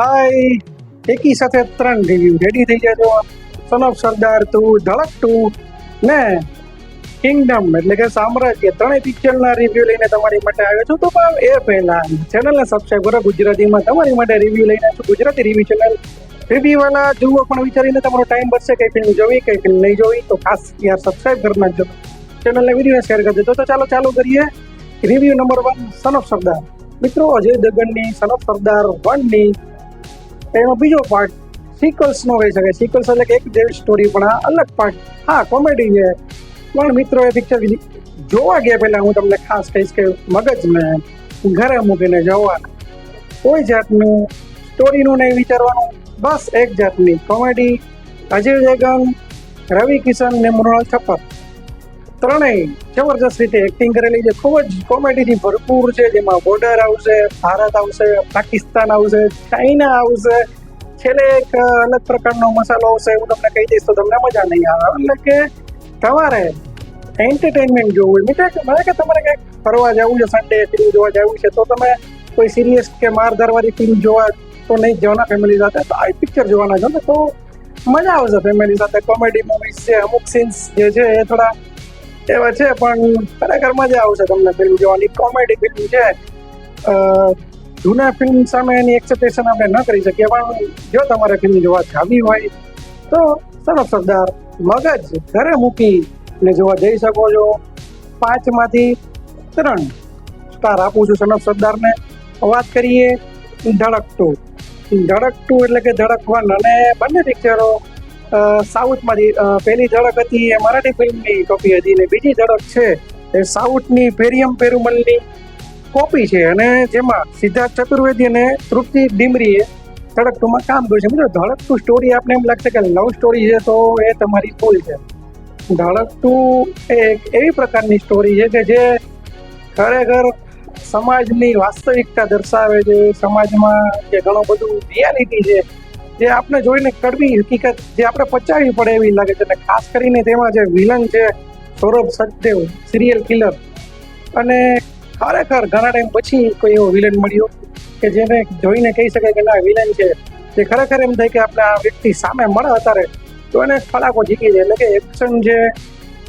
હાય એકી સાથે ત્રણ રિવ્યુ રેડી થઈ જજો son of Sardar two Dhadak two ને કિંગડમ એટલે કે સામ્રાજ્ય. ત્રણેય પિક્ચરના રિવ્યુ લઈને તમારી માટે આવ્યો છું. તો પણ એ પહેલા ચેનલને સબસ્ક્રાઈબ કરો. ગુજરાતીમાં તમારી માટે રિવ્યુ લઈને છું. ગુજરાતી રિવ્યુ ચેનલ રિવ્યુ વાળા જુઓ પણ વિચારીને તમારો ટાઈમ બચશે. કઈ ફિલ્મ જોવી, કઈ ફિલ્મ નહીં જોવી, તો ખાસ યાર સબસ્ક્રાઈબ કરી નાખજો. ચેનલને વીડિયો શેર કરી દેજો. તો ચાલો, ચાલુ કરીએ. Review number one son of Sardar મિત્રો, અજય દગનની સન ઓફ સરદાર વનની એનો બીજો પાર્ટ સિકલ્સ નો હોઈ શકે. સિકલ્સ એટલે એક જેવી સ્ટોરી પણ આ અલગ પાર્ટ હા કોમેડી છે. પણ મિત્રો, એ પિક્ચર જોવા ગયા પહેલાં હું તમને ખાસ કહીશ કે મગજને ઘરે મૂકીને જવા કોઈ જાતનું સ્ટોરીનું નહીં વિચારવાનું. બસ એક જાતની કોમેડી અજય દેવગન રવિ કિશન ને મૃણાલ ઠક્કર ત્રણેય જબરજસ્ત રીતે એક્ટિંગ કરેલી છે. ખૂબ જ કોમેડીથી ભરપૂર છે. જેમાં બોર્ડર આવશે, ભારત આવશે, પાકિસ્તાન આવશે, ચાઇના આવશે. છેલ્લે એક અલગ પ્રકારનો મસાલો આવશે હું તમને કહી દઈશ તો તમને મજા નહીં આવે. એટલે કે તમારે એન્ટરટેનમેન્ટ જોવું હોય. કે મને કે તમારે કંઈક ફરવા જવું છે? સન્ડે ફિલ્મ જોવા જવું છે? તો તમે કોઈ સિરિયસ કે મારધારવાળી ફિલ્મ જોવા તો નહીં જવાના ફેમિલી સાથે? તો આ પિક્ચર જોવાના છો. ને તો મજા આવશે ફેમિલી સાથે. કોમેડી મૂવીઝ છે, અમુક સીન્સ જે છે એ થોડા એવા છે, પણ ખરેખર મજા આવશે તમને ફિલ્મ જોવાની. કોમેડી ફિલ્મ છે. જૂના ફિલ્મ સામે એની એક્સેપ્ટેશન આપણે ન કરી શકીએ, પણ જો તમારે ફિલ્મ જોવા જાવી હોય, તો સરસ સરદાર મગજ ઘરે મૂકી ને જોવા જઈ શકો છો. પાંચમાંથી ત્રણ સ્ટાર આપું છું સનફ સરદારને. વાત કરીએ ધડક ટુ ધડક ટુ એટલે કે ધડક વન અને બંને પિક્ચરો સાઉથમાંથી પહેલી ધડક હતી એ મરાઠી ફિલ્મની કોપી હતી ને બીજી ધડક છે એ સાઉથની પેરિયમ પેરુમલની કોપી છે. અને જેમાં સિદ્ધાર્થ ચતુર્વેદી અને તૃપ્તિ ડિમરીએ ધડક ટુમાં કામ કર્યું છે. મિત્રો ધડક ટુ સ્ટોરી આપને એમ લાગશે કે લવ સ્ટોરી છે તો એ તમારી ભૂલ છે. ધડક ટુ એક એવી પ્રકારની સ્ટોરી છે કે જે ખરેખર સમાજની વાસ્તવિકતા દર્શાવે છે. સમાજમાં જે ઘણું બધું રિયાલિટી છે જે આપણે જોઈને કડવી હકીકત, જે આપણે પચાવી પડે એવી લાગે છે. અને ખાસ કરીને તેમાં જે વિલન છે, સૌરભ સચદેવ સિરિયલ કિલર અને ખરેખર ઘણા ટાઈમ પછી કોઈ એવો વિલન મળ્યો કે જેને જોઈને કહી શકાય કે ના, વિલન છે. જે ખરેખર એમ થાય કે આપણે આ વ્યક્તિ સામે મળે અત્યારે, તો એને ફળાકો જીકી જાય એટલે કે એક્શન જે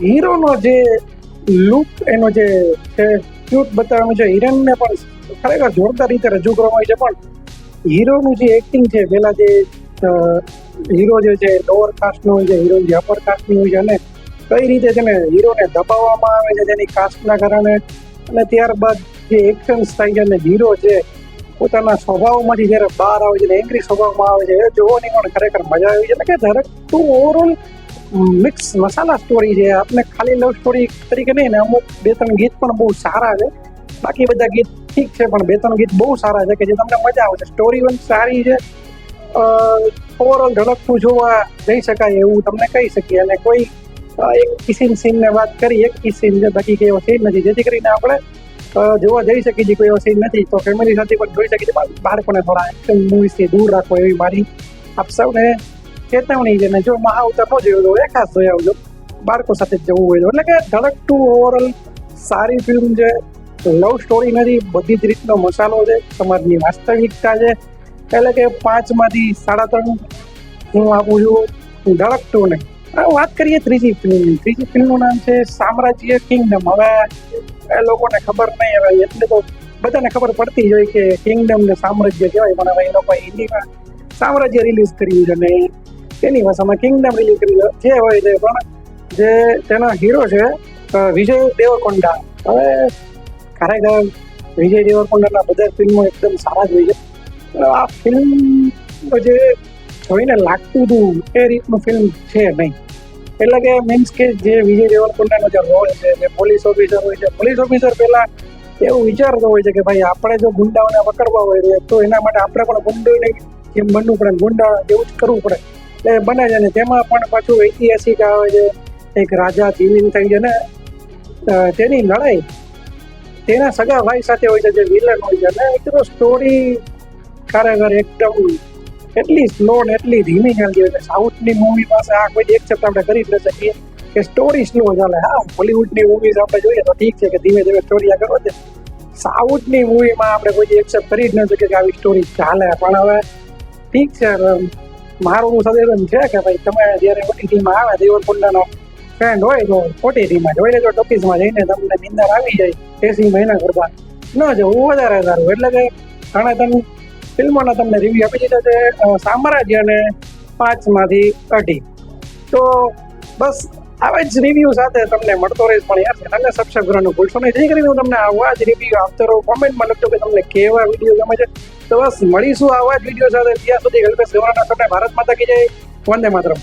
હીરોનો જે લુક એનો જે છે ક્યુટ બતાવવાનું છે, હિરણને પણ ખરેખર જોરદાર રીતે રજૂ કરવામાં આવી છે. પણ હીરોનું જે એક્ટિંગ છે, પેલા જે હીરો જે છે લોઅર કાસ્ટનો હોય છે, હીરો જે અપર કાસ્ટની હોય છે, અને કઈ રીતે તેને હીરોને દબાવવામાં આવે છે તેની કાસ્ટના કારણે, અને ત્યારબાદ જે એક્શન્સ થાય છે અને હીરો છે, પોતાના સ્વભાવમાંથી જ્યારે બહાર આવે છે ને એંગ્રી સ્વભાવમાં આવે છે, એ જોવાની પણ ખરેખર મજા આવી છે. એટલે કે દરેક two overall mix masala story છે આપણે ખાલી લવ સ્ટોરી તરીકે નહીં, ને અમુક બે ત્રણ ગીત પણ બહુ સારા છે. બાકી બધા ગીત ઠીક છે, પણ બે ત્રણ ગીત બહુ સારા છે કે જે તમને મજા આવે છે. સ્ટોરી પણ સારી છે. ઓવરઓલ ધડકતું જોવા જઈ શકાય એવું તમને કહી શકીએ. અને કોઈ એક કિસીન સીનને વાત કરી, એક કિસીન છે, બાકી કોઈ એવો સીન નથી. જેથી કરીને આપણે જોવા જઈ શકીએ છીએ કોઈ એવો સીન નથી. તો ફેમિલી સાથે પણ જોઈ શકીએ છીએ. બાળકોને થોડા એક્શન મૂવીઝથી દૂર રાખો એવી મારી આપ સૌને ચેતવણી છે. ને જો મહાવતર ન જોયો તો એ ખાસ જોઈ આવજો. બાળકો સાથે જ જવું હોય તો. એટલે કે ધડક ટુ ઓવરઓલ સારી ફિલ્મ છે. લવ સ્ટોરી નથી, બધી જ રીતનો મસાલો છે સમાજની વાસ્તવિકતા છે. એટલે કે પાંચમાંથી સાડા ત્રણ હું આપું છું ધડકતો ટુ ને હવે વાત કરીએ ત્રીજી ફિલ્મની. ત્રીજી ફિલ્મનું નામ છે સામ્રાજ્ય કિંગડમ. હવે એ લોકોને ખબર નહીં, હવે એટલે તો બધાને ખબર પડતી જ હોય કે કિંગડમ ને સામ્રાજ્ય કહેવાય, પણ હવે એ લોકો હિન્દીમાં સામ્રાજ્ય રિલીઝ કર્યું છે ને તેની ભાષામાં કિંગડમ રિલીઝ કર્યું જે હોય છે પણ જે તેનો હીરો છે વિજય દેવરકોંડા. હવે ખરેખર વિજય દેવરકોંડાના બધા ફિલ્મો એકદમ સારા જ હોય છે. આ ફિલ્મ જે જોઈને લાગતું હતું, એ રીતનું ફિલ્મ છે નહીં. એટલે કે મીન્સ કે જે વિજય દેવરકોંડાનો જે રોલ છે, જે પોલીસ ઓફિસર હોય છે પોલીસ ઓફિસર પહેલા એવું વિચારતો હોય છે કે ભાઈ આપણે જો ગુંડાઓને પકડવા હોય તો એના માટે આપણે પણ ગુંડોને જેમ બનવું પડે, ગુંડા જેવું જ કરવું પડે. એટલે બને છે ને, તેમાં પણ પાછું ઐતિહાસિક આવે છે, એક રાજા જીવિન થઈ છે ને તેની લડાઈ તેના સગા ભાઈ સાથે હોય છે, જે વિલન હોય છે. અને એકદમ સ્ટોરી ખરેખર એકદમ એટલી સ્લો ને એટલી ધીમી ચાલતી હોય છે. સાઉથની મૂવી પાસે આ કોઈ એક્સેપ્ટ આપણે કરી જ ન શકીએ કે સ્ટોરી સ્લો ચાલે. હા બોલિવૂડની મૂવીઝ આપણે જોઈએ તો ઠીક છે કે ધીમે ધીમે સ્ટોરી આગળ વધે. સાઉથની મૂવીમાં આપણે કોઈ એક્સેપ્ટ કરી જ ન શકીએ કે આવી સ્ટોરી ચાલે. પણ હવે ઠીક છે મારું સજેશન છે કે ભાઈ તમે જ્યારે ઓટીટીમાં આવે દેવરકુંડલાનો ફ્રેન્ડ હોય તો ઓટીટીમાં જોઈ લેજો ટોકીસમાં જઈને તમને નિંદર આવી જાય, એસી મહિના કરતા ન જવું, વધારે સારું. એટલે કે ઘણા તમે ફિલ્મોના તમને રિવ્યુ આપી દીધા છે સામ્રાજ્યને પાંચમાંથી અઢી. તો બસ આવા જ રિવ્યુ સાથે તમને મળતો રહીશ પણ યાર ચેનલને સબસ્ક્રાઈબ કરવાનું ભૂલશો નહીં. જેથી કરીને હું તમને આવા જ રિવ્યુ આપતો રહું. કોમેન્ટમાં લખજો કે તમને કેવા વીડિયો ગમે છે. તો બસ મળીશું આવા જ વીડિયો સાથે. ત્યાં સુધી કલ્પેશ ગવર્નર તમને ભારત માતા કી જય. વંદે માતરમ.